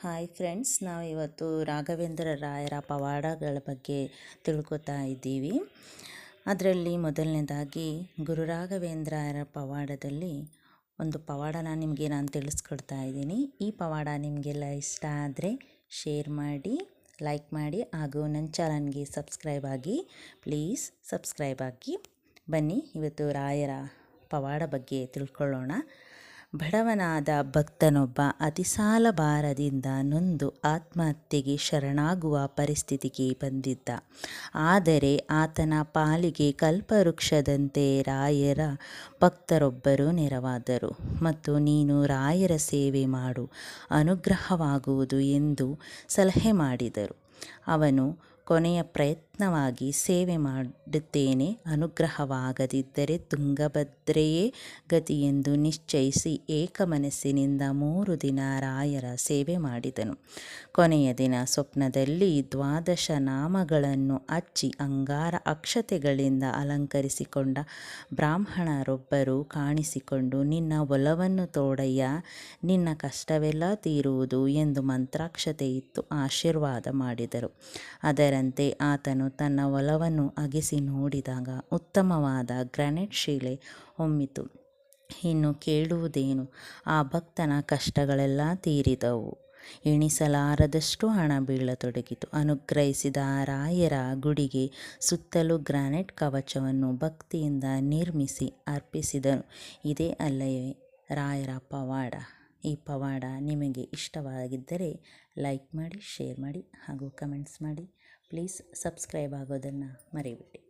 Hi friends, ನಾವು ಇವತ್ತು ರಾಘವೇಂದ್ರ ರಾಯರ ಪವಾಡಗಳ ಬಗ್ಗೆ ತಿಳ್ಕೊತಾ ಇದ್ದೀವಿ. ಅದರಲ್ಲಿ ಮೊದಲನೇದಾಗಿ ಗುರು ರಾಘವೇಂದ್ರರ ಪವಾಡದಲ್ಲಿ ಒಂದು ಪವಾಡನ ನಿಮಗೆ ನಾನು ತಿಳಿಸ್ಕೊಡ್ತಾ ಇದ್ದೀನಿ. ಈ ಪವಾಡ ನಿಮಗೆಲ್ಲ ಇಷ್ಟ ಆದರೆ ಶೇರ್ ಮಾಡಿ, ಲೈಕ್ ಮಾಡಿ, ಹಾಗೂ ನನ್ನ ಚಾನಲ್ಗೆ ಸಬ್ಸ್ಕ್ರೈಬ್ ಆಗಿ, ಪ್ಲೀಸ್ ಸಬ್ಸ್ಕ್ರೈಬ್ ಆಗಿ ಬನ್ನಿ. ಇವತ್ತು ರಾಯರ ಪವಾಡ ಬಗ್ಗೆ ತಿಳ್ಕೊಳ್ಳೋಣ. ಬಡವನಾದ ಭಕ್ತನೊಬ್ಬ ಅತಿಸಾಲ ಭಾರದಿಂದ ನೊಂದು ಆತ್ಮಹತ್ಯೆಗೆ ಶರಣಾಗುವ ಪರಿಸ್ಥಿತಿಗೆ ಬಂದಿದ್ದ. ಆದರೆ ಆತನ ಪಾಲಿಗೆ ಕಲ್ಪವೃಕ್ಷದಂತೆ ರಾಯರ ಭಕ್ತರೊಬ್ಬರು ನೆರವಾದರು. ಮತ್ತು ನೀನು ರಾಯರ ಸೇವೆ ಮಾಡು, ಅನುಗ್ರಹವಾಗುವುದು ಎಂದು ಸಲಹೆ ಮಾಡಿದರು. ಅವನು ಕೊನೆಯ ಪ್ರಯತ್ನವಾಗಿ ಸೇವೆ ಮಾಡುತ್ತೇನೆ. ಅನುಗ್ರಹವಾಗದಿದ್ದರೆ ತುಂಗಭದ್ರೆಯೇ ಗತಿಯೆಂದು ನಿಶ್ಚಯಿಸಿ ಏಕಮನಸ್ಸಿನಿಂದ ಮೂರು ದಿನ ರಾಯರ ಸೇವೆ ಮಾಡಿದನು. ಕೊನೆಯ ದಿನ ಸ್ವಪ್ನದಲ್ಲಿ ದ್ವಾದಶ ನಾಮಗಳನ್ನು ಅಚ್ಚಿ ಅಂಗಾರ ಅಕ್ಷತೆಗಳಿಂದ ಅಲಂಕರಿಸಿಕೊಂಡ ಬ್ರಾಹ್ಮಣರೊಬ್ಬರು ಕಾಣಿಸಿಕೊಂಡು, ನಿನ್ನ ಒಲವನ್ನು ತೋಡಯ್ಯ, ನಿನ್ನ ಕಷ್ಟವೆಲ್ಲ ತೀರುವುದು ಎಂದು ಮಂತ್ರಾಕ್ಷತೆ ಇತ್ತು ಆಶೀರ್ವಾದ ಮಾಡಿದರು. ಅದರಂತೆ ಆತನು ತನ್ನ ಒಲವನ್ನು ಅಗಿಸಿ ನೋಡಿದಾಗ ಉತ್ತಮವಾದ ಗ್ರಾನೈಟ್ ಶಿಲೆ ಹೊಮ್ಮಿತು ಇನ್ನು ಕೇಳುವುದೇನು? ಆ ಭಕ್ತನ ಕಷ್ಟಗಳೆಲ್ಲ ತೀರಿದವು. ಎಣಿಸಲಾರದಷ್ಟು ಹಣ ಬೀಳತೊಡಗಿತು. ಅನುಗ್ರಹಿಸಿದ ರಾಯರ ಗುಡಿಗೆ ಸುತ್ತಲೂ ಗ್ರಾನೈಟ್ ಕವಚವನ್ನು ಭಕ್ತಿಯಿಂದ ನಿರ್ಮಿಸಿ ಅರ್ಪಿಸಿದನು. ಇದೇ ಅಲ್ಲವೇ ರಾಯರ ಪವಾಡ. ಈ ಪವಾಡ ನಿಮಗೆ ಇಷ್ಟವಾಗಿದ್ದರೆ ಲೈಕ್ ಮಾಡಿ, ಶೇರ್ ಮಾಡಿ ಹಾಗೂ ಕಮೆಂಟ್ಸ್ ಮಾಡಿ. ಪ್ಲೀಸ್ ಸಬ್ಸ್ಕ್ರೈಬ್ ಆಗೋದನ್ನು ಮರಿಬೇಡಿ